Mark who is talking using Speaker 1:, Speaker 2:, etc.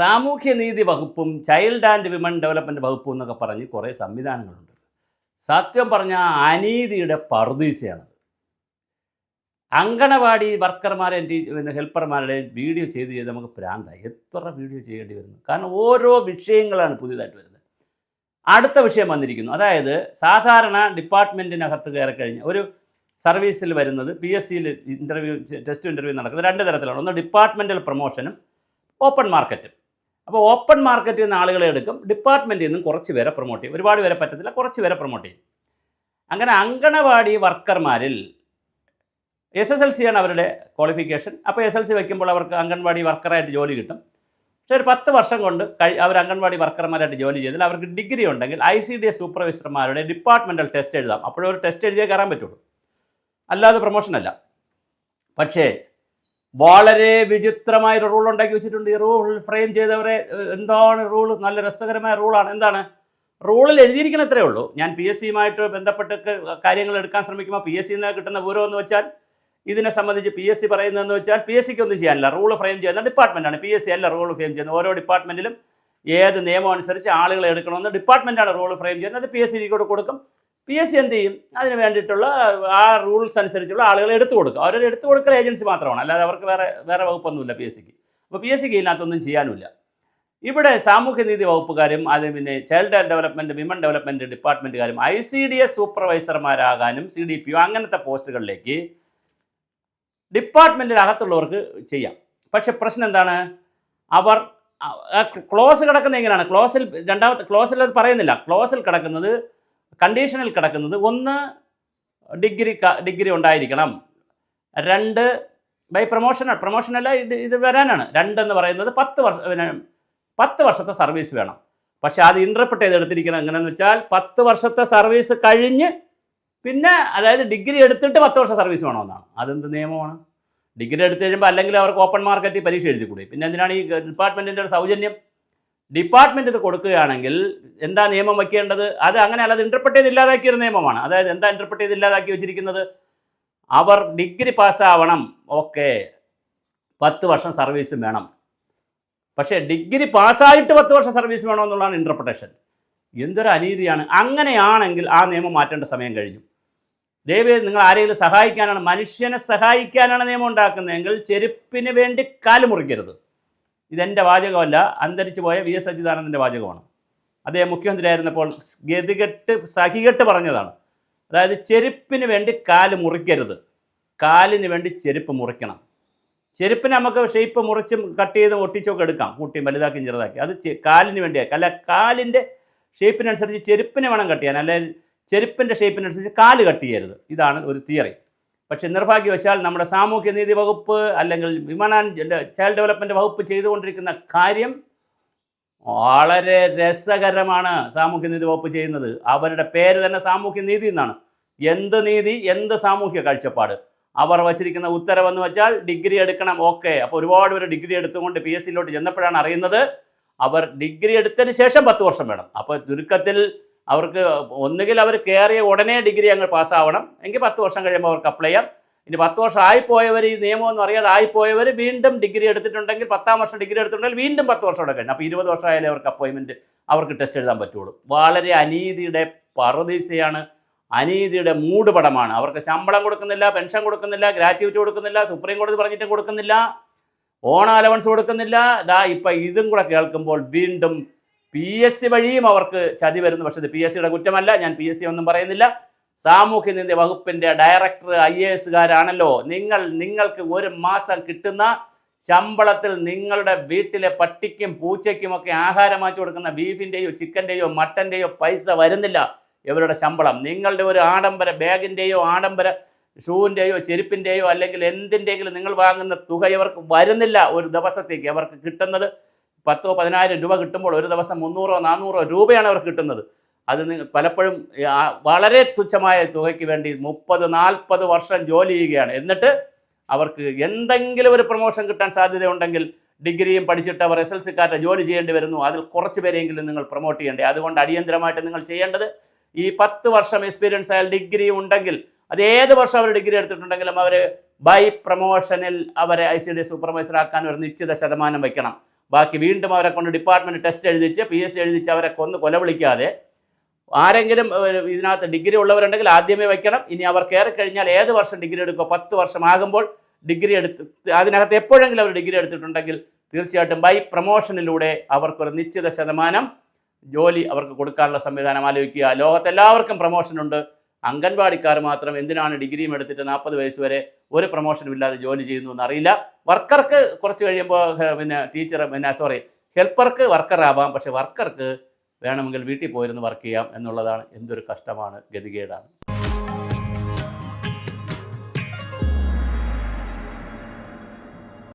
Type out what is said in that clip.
Speaker 1: സാമൂഹ്യനീതി വകുപ്പും child and women development വകുപ്പും എന്നൊക്കെ പറഞ്ഞ് കുറേ സംവിധാനങ്ങളുണ്ട്. സത്യം പറഞ്ഞാൽ അനീതിയുടെ പർദീസയാണ് അങ്കണവാടി വർക്കർമാരെ പിന്നെ ഹെൽപ്പർമാരുടെ വീഡിയോ ചെയ്ത് ചെയ്ത് നമുക്ക് പ്രാന്തായി എത്ര വീഡിയോ ചെയ്യേണ്ടി വരുന്നു? കാരണം ഓരോ വിഷയങ്ങളാണ് പുതിയതായിട്ട് വരുന്നത്. അടുത്ത വിഷയം വന്നിരിക്കുന്നു. അതായത് സാധാരണ ഡിപ്പാർട്ട്മെന്റിനകത്ത് കയറി കഴിഞ്ഞ ഒരു സർവീസിൽ വരുന്നത് പി എസ് സിയിൽ ഇന്റർവ്യൂ ടെസ്റ്റ് ഇന്റർവ്യൂ നടക്കുന്നത് രണ്ട് തരത്തിലാണ്. ഒന്ന് ഡിപ്പാർട്ട്മെന്റൽ പ്രൊമോഷനും ഓപ്പൺ മാർക്കറ്റും. അപ്പോൾ ഓപ്പൺ മാർക്കറ്റിൽ നിന്ന് ആളുകളെ എടുക്കും. ഡിപ്പാർട്ട്മെന്റിൽ നിന്നും കുറച്ച് പേരെ പ്രൊമോട്ട് ചെയ്യും. ഒരുപാട് പേരെ പറ്റത്തില്ല കുറച്ച് പേരെ പ്രൊമോട്ട് ചെയ്യും. അങ്ങനെ അങ്കണവാടി വർക്കർമാരിൽ എസ് എസ് എൽ സിയാണ് അവരുടെ ക്വാളിഫിക്കേഷൻ അപ്പോൾ എസ് എൽ സി വയ്ക്കുമ്പോൾ അവർക്ക് അംഗൻവാടി വർക്കറായിട്ട് ജോലി കിട്ടും. പക്ഷേ ഒരു പത്ത് വർഷം കൊണ്ട് കഴി അവർ അംഗൻവാടി വർക്കർമാരായിട്ട് ജോലി ചെയ്താൽ അവർക്ക് ഡിഗ്രി ഉണ്ടെങ്കിൽ ഐ സി ഡി എസ് സൂപ്പർവൈസർമാരുടെ ഡിപ്പാർട്ട്മെന്റൽ ടെസ്റ്റ് എഴുതാം. അപ്പോഴൊരു ടെസ്റ്റ് എഴുതിയേ കയറാൻ പറ്റുള്ളൂ. അല്ലാതെ പ്രൊമോഷൻ അല്ല. പക്ഷേ വളരെ വിചിത്രമായ ഒരു റൂൾ ഉണ്ടാക്കി വെച്ചിട്ടുണ്ട്. ഈ റൂൾ ഫ്രെയിം ചെയ്തവരെ എന്താണ് റൂൾ നല്ല രസകരമായ റൂളാണ് എന്താണ്? റൂളിൽ എഴുതിയിരിക്കണം ഇത്രയേ ഉള്ളൂ. ഞാൻ പി എസ് സിയുമായിട്ട് ബന്ധപ്പെട്ട് കാര്യങ്ങൾ എടുക്കാൻ ശ്രമിക്കുമ്പോൾ പി എസ് സിയിൽ നിന്ന് കിട്ടുന്ന വിവരം എന്ന് വെച്ചാൽ ഇതിനെ സംബന്ധിച്ച് പി എസ് സി പറയുന്നതെന്ന് വെച്ചാൽ പി എസ് സിക്ക് ഒന്നും ചെയ്യാനില്ല. റൂൾ ഫ്രെയിം ചെയ്യുന്ന ഡിപ്പാർട്ട്മെന്റാണ് പി എസ് സി അല്ല റൂൾ ഫ്രെയിം ചെയ്യുന്നത്. ഓരോ ഡിപ്പാർട്ട്മെന്റിലും ഏത് നിയമം അനുസരിച്ച് ആളുകളെ എടുക്കണമെന്ന് ഡിപ്പാർട്ട്മെന്റാണ് റൂൾ ഫ്രെയിം ചെയ്യുന്നത്. അത് പി എസ് സിക്ക് കൊടുക്കും. പി എസ് സി എന്ത് ചെയ്യും? അതിന് വേണ്ടിയിട്ടുള്ള ആ റൂൾസ് അനുസരിച്ചുള്ള ആളുകളെ എടുത്തു കൊടുക്കും. അവരൊരു എടുത്തു കൊടുക്കൽ ഏജൻസി മാത്രമാണ്. അല്ലാതെ അവർക്ക് വേറെ വേറെ വകുപ്പൊന്നുമില്ല പി എസ് സിക്ക്. അപ്പോൾ പി എസ് സിക്ക് ഇതിനകത്തൊന്നും ചെയ്യാനുമില്ല. ഇവിടെ സാമൂഹ്യനീതി വകുപ്പുകാരും അത് പിന്നെ ചൈൽഡ് ഡെവലപ്മെന്റ് വിമൻ ഡെവലപ്മെന്റ് ഡിപ്പാർട്ട്മെന്റുകാരും ഐ സി ഡി എസ് സൂപ്പർവൈസർമാരാകാനും സി ഡി പി അങ്ങനത്തെ പോസ്റ്റുകളിലേക്ക് ഡിപ്പാർട്ട്മെന്റിനകത്തുള്ളവർക്ക് ചെയ്യാം. പക്ഷെ പ്രശ്നം എന്താണ്? അവർ ക്ലോസ് കിടക്കുന്ന എങ്ങനെയാണ്? ക്ലോസിൽ രണ്ടാമത്തെ ക്ലോസിൽ അത് പറയുന്നില്ല. ക്ലോസിൽ കിടക്കുന്നത് കണ്ടീഷനിൽ കിടക്കുന്നത് ഒന്ന് ഡിഗ്രി ഡിഗ്രി ഉണ്ടായിരിക്കണം. രണ്ട് ബൈ പ്രൊമോഷൻ പ്രൊമോഷനല്ല ഇത് ഇത് വരാനാണ്. രണ്ടെന്ന് പറയുന്നത് പത്ത് വർഷം പത്ത് വർഷത്തെ സർവീസ് വേണം. പക്ഷെ അത് ഇന്റർപ്രറ്റ് ചെയ്ത് എടുത്തിരിക്കുന്നത് എങ്ങനെയെന്ന് വെച്ചാൽ പത്ത് വർഷത്തെ സർവീസ് കഴിഞ്ഞ് പിന്നെ അതായത് ഡിഗ്രി എടുത്തിട്ട് പത്ത് വർഷം സർവീസ് വേണമെന്നാണ്. അതെന്ത് നിയമമാണ്? ഡിഗ്രി എടുത്തു കഴിയുമ്പോൾ അല്ലെങ്കിൽ അവർക്ക് ഓപ്പൺ മാർക്കറ്റിൽ പരീക്ഷ എഴുതി കൂടി പിന്നെ എന്തിനാണ് ഈ ഡിപ്പാർട്ട്മെന്റിന്റെ ഒരു സൗജന്യം? ഡിപ്പാർട്ട്മെന്റ് ഇത് കൊടുക്കുകയാണെങ്കിൽ എന്താ നിയമം വയ്ക്കേണ്ടത്? അത് അങ്ങനെ അല്ലാതെ ഇന്റർപ്രറ്റ് ചെയ്ത് ഇല്ലാതാക്കിയ ഒരു നിയമമാണ്. അതായത് എന്താ ഇന്റർപ്രറ്റ് ചെയ്ത് ഇല്ലാതാക്കി വെച്ചിരിക്കുന്നത്? അവർ ഡിഗ്രി പാസ്സാവണം ഓക്കെ പത്ത് വർഷം സർവീസും വേണം. പക്ഷേ ഡിഗ്രി പാസ്സായിട്ട് പത്ത് വർഷം സർവീസ് വേണമെന്നുള്ളതാണ് ഇന്റർപ്രിട്ടേഷൻ എന്തൊരു അനീതിയാണ്. അങ്ങനെയാണെങ്കിൽ ആ നിയമം മാറ്റേണ്ട സമയം കഴിഞ്ഞു. ദയവേ നിങ്ങൾ ആരെങ്കിലും സഹായിക്കാനാണ് മനുഷ്യനെ സഹായിക്കാനാണ് നിയമം ഉണ്ടാക്കുന്നതെങ്കിൽ ചെരുപ്പിന് വേണ്ടി കാൽ മുറിക്കരുത്. ഇതെന്റെ വാചകമല്ല അന്തരിച്ചു പോയ വി. എസ്. അച്യുതാനന്ദന്റെ വാചകമാണ്. അദ്ദേഹം മുഖ്യമന്ത്രിയായിരുന്നപ്പോൾ ഗതികെട്ട് സഹികെട്ട് പറഞ്ഞതാണ്. അതായത് ചെരുപ്പിന് വേണ്ടി കാൽ മുറിക്കരുത്. കാലിന് വേണ്ടി ചെരുപ്പ് മുറിക്കണം. ചെരുപ്പിന് നമുക്ക് ഷേപ്പ് മുറിച്ചും കട്ട് ചെയ്ത് ഒട്ടിച്ചൊക്കെ എടുക്കാം. കൂട്ടിയും വലുതാക്കിയും ചെറുതാക്കി. അത് കാലിന് വേണ്ടിയാക്കി അല്ല കാലിന്റെ ഷേപ്പിനനുസരിച്ച് ചെരുപ്പിനെ വേണം കട്ട് ചെയ്യാൻ. അല്ലെങ്കിൽ ചെരുപ്പിന്റെ ഷേപ്പിനനുസരിച്ച് കാൽ കട്ട് ചെയ്യരുത്. ഇതാണ് ഒരു തിയറി. പക്ഷെ നിർഭാഗ്യവശാൽ നമ്മുടെ സാമൂഹ്യനീതി വകുപ്പ് അല്ലെങ്കിൽ വിമൻ ആൻഡ് ചൈൽഡ് ഡെവലപ്മെന്റ് വകുപ്പ് ചെയ്തുകൊണ്ടിരിക്കുന്ന കാര്യം വളരെ രസകരമാണ് സാമൂഹ്യനീതി വകുപ്പ് ചെയ്യുന്നത്. അവരുടെ പേര് തന്നെ സാമൂഹ്യനീതി എന്നാണ്. എന്ത് നീതി എന്ത് സാമൂഹ്യ കാഴ്ചപ്പാട്? അവർ വച്ചിരിക്കുന്ന ഉത്തരവെന്ന് വെച്ചാൽ ഡിഗ്രി എടുക്കണം ഓക്കെ. അപ്പോൾ ഒരുപാട് പേര് ഡിഗ്രി എടുത്തുകൊണ്ട് പി എസ് സിയിലോട്ട് ചെന്നപ്പോഴാണ് അറിയുന്നത് അവർ ഡിഗ്രി എടുത്തതിന് ശേഷം പത്ത് വർഷം വേണം. അപ്പോൾ ചുരുക്കത്തിൽ അവർക്ക് ഒന്നുകിൽ അവർ കയറിയ ഉടനെ ഡിഗ്രി അങ്ങ് പാസ്സാവണം. എങ്കിൽ പത്ത് വർഷം കഴിയുമ്പോൾ അവർക്ക് അപ്ലൈ ചെയ്യാം. ഇനി പത്ത് വർഷം ആയിപ്പോയവർ ഈ നിയമമൊന്നും അറിയാതെ ആയിപ്പോയവർ വീണ്ടും ഡിഗ്രി എടുത്തിട്ടുണ്ടെങ്കിൽ പത്താം വർഷം ഡിഗ്രി എടുത്തിട്ടുണ്ടെങ്കിൽ വീണ്ടും പത്ത് വർഷം കൂടെ കഴിഞ്ഞു. അപ്പോൾ ഇരുപത് വർഷമായാലേ അവർക്ക് അപ്പോയിൻമെന്റ് അവർക്ക് ടെസ്റ്റ് എഴുതാൻ പറ്റുള്ളൂ. വളരെ അനീതിയുടെ പറുദീസയാണ് അനീതിയുടെ മൂടുപടമാണ്. അവർക്ക് ശമ്പളം കൊടുക്കുന്നില്ല പെൻഷൻ കൊടുക്കുന്നില്ല ഗ്രാറ്റുവിറ്റി കൊടുക്കുന്നില്ല സുപ്രീം കോടതി പറഞ്ഞിട്ട് കൊടുക്കുന്നില്ല ഓണ അലവൻസ് കൊടുക്കുന്നില്ല. ദാ ഇപ്പം ഇതും കൂടെ കേൾക്കുമ്പോൾ വീണ്ടും പി എസ് സി വഴിയും അവർക്ക് ചതി വരുന്നു. പക്ഷേ ഇത് പി എസ് സിയുടെ കുറ്റമല്ല. ഞാൻ പി എസ് സി ഒന്നും പറയുന്നില്ല. സാമൂഹ്യനീതി വകുപ്പിന്റെ ഡയറക്ടർ ഐ എ എസുകാരാണല്ലോ നിങ്ങൾ നിങ്ങൾക്ക് ഒരു മാസം കിട്ടുന്ന ശമ്പളത്തിൽ നിങ്ങളുടെ വീട്ടിലെ പട്ടിക്കും പൂച്ചയ്ക്കുമൊക്കെ ആഹാരം മാറ്റി കൊടുക്കുന്ന ബീഫിന്റെയോ ചിക്കന്റെയോ മട്ടന്റെയോ പൈസ വരുന്നില്ല. ഇവരുടെ ശമ്പളം. നിങ്ങളുടെ ഒരു ആഡംബര ബാഗിന്റെയോ ആഡംബര ഷൂവിന്റെയോ ചെരുപ്പിന്റെയോ അല്ലെങ്കിൽ എന്തിന്റെയെങ്കിലും നിങ്ങൾ വാങ്ങുന്ന തുക ഇവർക്ക് വരുന്നില്ല. ഒരു ദിവസത്തേക്ക് അവർക്ക് കിട്ടുന്നത് പത്തോ പതിനായിരം രൂപ കിട്ടുമ്പോൾ ഒരു ദിവസം മുന്നൂറോ നാനൂറോ രൂപയാണ് അവർക്ക് കിട്ടുന്നത്. അത് പലപ്പോഴും വളരെ തുച്ഛമായ തുകയ്ക്ക് വേണ്ടി മുപ്പത് നാൽപ്പത് വർഷം ജോലി ചെയ്യുകയാണ്. എന്നിട്ട് അവർക്ക് എന്തെങ്കിലും ഒരു പ്രൊമോഷൻ കിട്ടാൻ സാധ്യതയുണ്ടെങ്കിൽ ഡിഗ്രിയും പഠിച്ചിട്ട് അവർ എസ് എൽ സിക്കാരുടെ ജോലി ചെയ്യേണ്ടി വരുന്നു. അതിൽ കുറച്ച് പേരെങ്കിലും നിങ്ങൾ പ്രൊമോട്ട് ചെയ്യേണ്ടേ. അതുകൊണ്ട് അടിയന്തരമായിട്ട് നിങ്ങൾ ചെയ്യേണ്ടത് ഈ പത്ത് വർഷം എക്സ്പീരിയൻസ് ആയാൽ ഡിഗ്രി ഉണ്ടെങ്കിൽ അത് ഏത് വർഷം അവർ ഡിഗ്രി എടുത്തിട്ടുണ്ടെങ്കിലും അവർ ബൈ പ്രൊമോഷനിൽ അവരെ ഐ സി ഡി സൂപ്പർവൈസർ ആക്കാൻ ഒരു നിശ്ചിത ശതമാനം വയ്ക്കണം. ബാക്കി വീണ്ടും അവരെ കൊണ്ട് ഡിപ്പാർട്ട്മെന്റ് ടെസ്റ്റ് എഴുതിച്ച് പി എസ് സി എഴുതിച്ച് അവരെ കൊന്ന് കൊലവിളിക്കാതെ ആരെങ്കിലും ഇതിനകത്ത് ഡിഗ്രി ഉള്ളവരുണ്ടെങ്കിൽ ആദ്യമേ വയ്ക്കണം. ഇനി അവർ കയറി കഴിഞ്ഞാൽ ഏത് വർഷം ഡിഗ്രി എടുക്കുക പത്ത് വർഷമാകുമ്പോൾ ഡിഗ്രി എടുത്ത് അതിനകത്ത് എപ്പോഴെങ്കിലും അവർ ഡിഗ്രി എടുത്തിട്ടുണ്ടെങ്കിൽ തീർച്ചയായിട്ടും ബൈ പ്രൊമോഷനിലൂടെ അവർക്കൊരു നിശ്ചിത ശതമാനം ജോലി അവർക്ക് കൊടുക്കാനുള്ള സംവിധാനം ആലോചിക്കുക. ലോകത്തെല്ലാവർക്കും പ്രൊമോഷൻ ഉണ്ട്. അംഗൻവാടിക്കാർ മാത്രം എന്തിനാണ് ഡിഗ്രിയും എടുത്തിട്ട് നാൽപ്പത് വയസ്സ് വരെ ഒരു പ്രൊമോഷനും ഇല്ലാതെ ജോലി ചെയ്യുന്നു എന്നറിയില്ല. വർക്കർക്ക് കുറച്ച് കഴിയുമ്പോൾ പിന്നെ ടീച്ചർ പിന്നെ സോറി ഹെൽപ്പർക്ക് വർക്കർ ആവാം പക്ഷെ വർക്കർക്ക് വേണമെങ്കിൽ വീട്ടിൽ പോയിരുന്ന് വർക്ക് ചെയ്യാം എന്നുള്ളതാണ് എന്തൊരു കഷ്ടമാണ് ഗതികേടാണ്.